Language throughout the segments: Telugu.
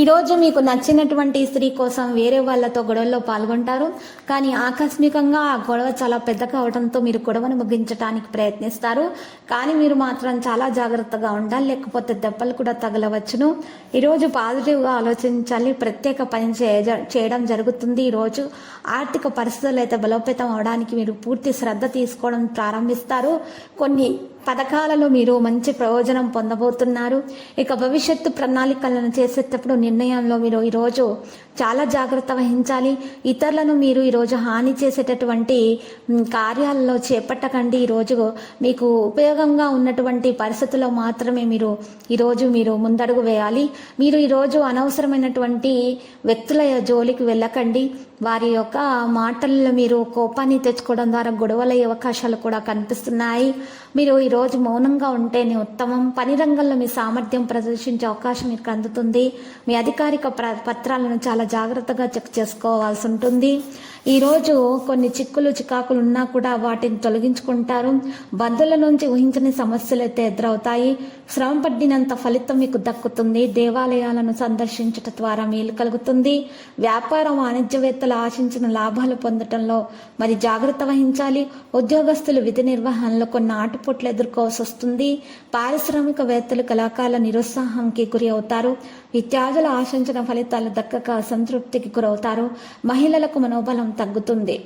ఈరోజు మీకు నచ్చినటువంటి స్త్రీ కోసం వేరే వాళ్ళతో గొడవల్లో పాల్గొంటారు. కానీ ఆకస్మికంగా ఆ గొడవ చాలా పెద్ద కావడంతో మీరు గొడవను ముగించడానికి ప్రయత్నిస్తారు. కానీ మీరు మాత్రం చాలా జాగ్రత్తగా ఉండాలి. లేకపోతే దెబ్బలు కూడా తగలవచ్చును. ఈరోజు పాజిటివ్గా ఆలోచించాలి. ప్రత్యేక పని చేయ చేయడం జరుగుతుంది. ఈరోజు ఆర్థిక పరిస్థితులు అయితే బలోపేతం అవడానికి మీరు పూర్తి శ్రద్ధ తీసుకోవడం ప్రారంభిస్తారు. కొన్ని పథకాలలో మీరు మంచి ప్రయోజనం పొందబోతున్నారు. ఇక భవిష్యత్తు ప్రణాళికలను చేసేటప్పుడు నిర్ణయంలో మీరు ఈరోజు చాలా జాగ్రత్త వహించాలి. ఇతరులను మీరు ఈరోజు హాని చేసేటటువంటి కార్యాలలో చేపట్టకండి. ఈరోజు మీకు ఉపయోగంగా ఉన్నటువంటి పరిస్థితుల్లో మాత్రమే మీరు ఈరోజు మీరు ముందడుగు వేయాలి. మీరు ఈరోజు అనవసరమైనటువంటి వ్యక్తుల జోలికి వెళ్ళకండి. వారి యొక్క మాటల్లో మీరు కోపాన్ని తెచ్చుకోవడం ద్వారా గొడవలయ్యే అవకాశాలు కూడా కనిపిస్తున్నాయి. మీరు ఈరోజు మౌనంగా ఉంటేనే ఉత్తమం. పని రంగంలో మీ సామర్థ్యం ప్రదర్శించే అవకాశం మీకు అందుతుంది. మీ అధికారిక ప్ర- పత్రాలను చాలా జాగ్రత్తగా చెక్ చేసుకోవాల్సి ఉంటుంది. ఈరోజు కొన్ని చిక్కులు చికాకులు ఉన్నా కూడా వాటిని తొలగించుకుంటారు. బంధువుల నుంచి ఊహించని సమస్యలు అయితే ఎదురవుతాయి. శ్రమ పడినంత ఫలితం మీకు దక్కుతుంది. దేవాలయాలను సందర్శించడం ద్వారా మేలు కలుగుతుంది. వ్యాపార వాణిజ్యవేత్తలు ఆశించిన లాభాలు పొందటంలో మరి జాగ్రత్త వహించాలి. ఉద్యోగస్తులు విధి నిర్వహణలో కొన్ని ఆటుపోట్లు ఎదుర్కోవాల్సి వస్తుంది. పారిశ్రామికవేత్తలు కళాకారుల నిరుత్సాహంకి గురి అవుతారు. విద్యార్థులు ఆశించిన ఫలితాలు దక్కక సంతృప్తికి గురవుతారు. మహిళలకు మనోబలం తగ్గుతుంది.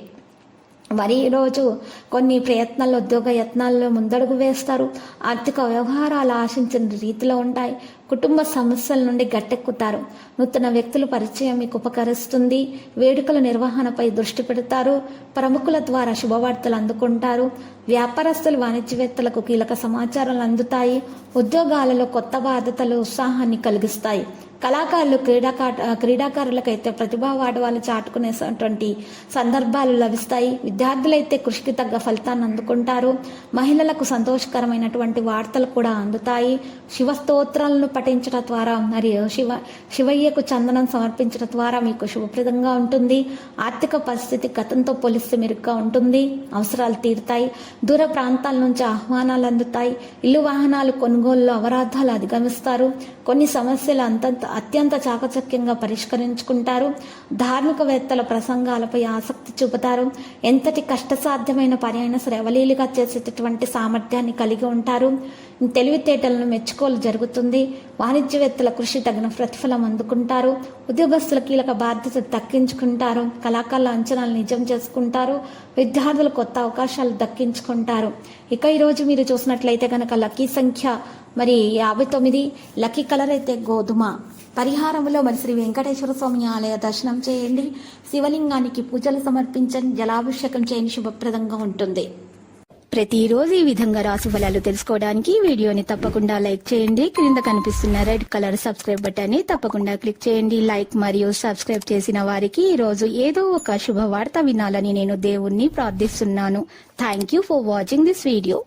మరి ఈరోజు కొన్ని ప్రయత్నాలు ఉద్యోగ యత్నాల్లో ముందడుగు వేస్తారు. ఆర్థిక వ్యవహారాలు ఆశించిన రీతిలో ఉంటాయి. కుటుంబ సమస్యల నుండి గట్టెక్కుతారు. నూతన వ్యక్తుల పరిచయం మీకు ఉపకరిస్తుంది. వేడుకల నిర్వహణపై దృష్టి పెడతారు. ప్రముఖుల ద్వారా శుభవార్తలు అందుకుంటారు. వ్యాపారస్తులు వాణిజ్యవేత్తలకు కీలక సమాచారాలు అందుతాయి. ఉద్యోగాలలో కొత్త బాధ్యతలు ఉత్సాహాన్ని కలిగిస్తాయి. కళాకారులు క్రీడాకా క్రీడాకారులకైతే ప్రతిభా వాడవాళ్ళు చాటుకునేటువంటి సందర్భాలు లభిస్తాయి. విద్యార్థులైతే కృషికి తగ్గ ఫలితాన్ని అందుకుంటారు. మహిళలకు సంతోషకరమైనటువంటి వార్తలు కూడా అందుతాయి. శివస్తోత్రాలను పఠించడం ద్వారా మరియు శివ శివయ్యకు చందనం సమర్పించడం ద్వారా మీకు శుభప్రదంగా ఉంటుంది. ఆర్థిక పరిస్థితి గతంతో పోలిస్తే మెరుగ్గా ఉంటుంది. అవసరాలు తీరుతాయి. దూర ప్రాంతాల నుంచి ఆహ్వానాలు అందుతాయి. ఇల్లు వాహనాలు కొనుగోలులో అవరాధాలు అధిగమిస్తారు. కొన్ని సమస్యలు అంతంత అత్యంత చాకచక్యంగా పరిష్కరించుకుంటారు. ధార్మికవేత్తల ప్రసంగాలపై ఆసక్తి చూపుతారు. ఎంతటి కష్టసాధ్యమైన పని శ్రవలీలుగా చేసేటటువంటి సామర్థ్యాన్ని కలిగి ఉంటారు. తెలివితేటలను మెచ్చుకోలు జరుగుతుంది. వాణిజ్యవేత్తల కృషి తగిన ప్రతిఫలం అందుకుంటారు. ఉద్యోగస్తుల కీలక బాధ్యత దక్కించుకుంటారు. కళాకారుల అంచనాలు నిజం చేసుకుంటారు. విద్యార్థులు కొత్త అవకాశాలు దక్కించుకుంటారు. ఇక ఈరోజు మీరు చూసినట్లయితే కనుక లక్కీ సంఖ్య మరి యాభై తొమ్మిది లక్కీ కలర్ అయితే గోధుమ. పరిహారంలో మరి శ్రీ వెంకటేశ్వర స్వామి ఆలయ దర్శనం చేయండి. శివలింగానికి పూజలు సమర్పించండి. జలాభిషేకం చేయండి. శుభప్రదంగా ఉంటుంది. ప్రతిరోజు ఈ విధంగా రాసు ఫలాలు తెలుసుకోవడానికి వీడియోని తప్పకుండా లైక్ చేయండి. క్రింద కనిపిస్తున్న రెడ్ కలర్ సబ్స్క్రైబ్ బటన్ని తప్పకుండా క్లిక్ చేయండి. లైక్ మరియు సబ్స్క్రైబ్ చేసిన వారికి ఈ రోజు ఏదో ఒక శుభవార్త వినాలని నేను దేవుణ్ణి ప్రార్థిస్తున్నాను. Thank you for watching this video